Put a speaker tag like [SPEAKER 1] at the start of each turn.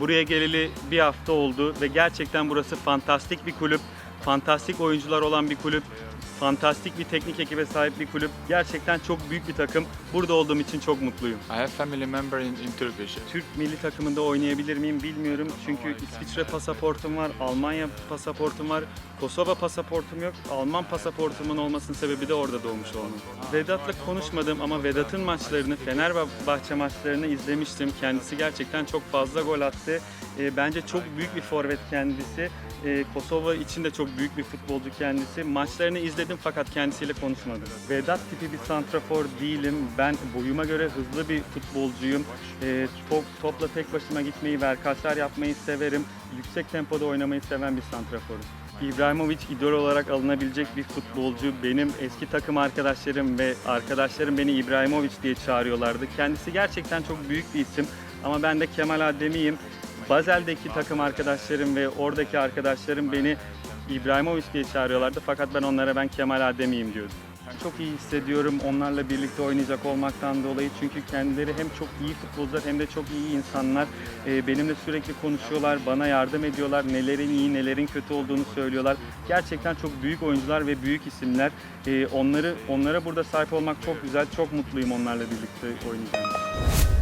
[SPEAKER 1] Buraya geleli bir hafta oldu ve gerçekten burası fantastik bir kulüp. Fantastik oyuncular olan bir kulüp. Fantastik bir teknik ekibe sahip bir kulüp. Gerçekten çok büyük bir takım. Burada olduğum için çok mutluyum.
[SPEAKER 2] I have family member in, in Turkish.
[SPEAKER 1] Türk milli takımında oynayabilir miyim bilmiyorum. Çünkü İsviçre pasaportum var, Almanya pasaportum var, Kosova pasaportum yok. Alman pasaportumun olmasının sebebi de orada doğmuş olmam. Vedat'la konuşmadım ama Vedat'ın maçlarını, Fenerbahçe maçlarını izlemiştim. Kendisi gerçekten çok fazla gol attı. E, bence çok büyük bir forvet kendisi. E, Kosova için de çok büyük bir futbolcu kendisi. Maçlarını izledim fakat kendisiyle konuşmadım. Vedat tipi bir santrafor değilim. Ben boyuma göre hızlı bir futbolcuyum. E, top, topla tek başıma gitmeyi, verkaçlar yapmayı severim. Yüksek tempoda oynamayı seven bir santraforum. İbrahimovic idol olarak alınabilecek bir futbolcu. Benim eski takım arkadaşlarım ve arkadaşlarım beni İbrahimovic diye çağırıyorlardı. Kendisi gerçekten çok büyük bir isim ama ben de Kemal Ademiyim. Bazel'deki takım arkadaşlarım ve oradaki arkadaşlarım beni İbrahimovic diye çağırıyorlardı fakat ben onlara ben Kemal Ademiyim diyordum. Çok iyi hissediyorum onlarla birlikte oynayacak olmaktan dolayı çünkü kendileri hem çok iyi futbolcular hem de çok iyi insanlar. Ee, benimle sürekli konuşuyorlar, bana yardım ediyorlar, nelerin iyi nelerin kötü olduğunu söylüyorlar. Gerçekten çok büyük oyuncular ve büyük isimler. Ee, onları onlara burada sahip olmak çok güzel, çok mutluyum onlarla birlikte oynayacağım.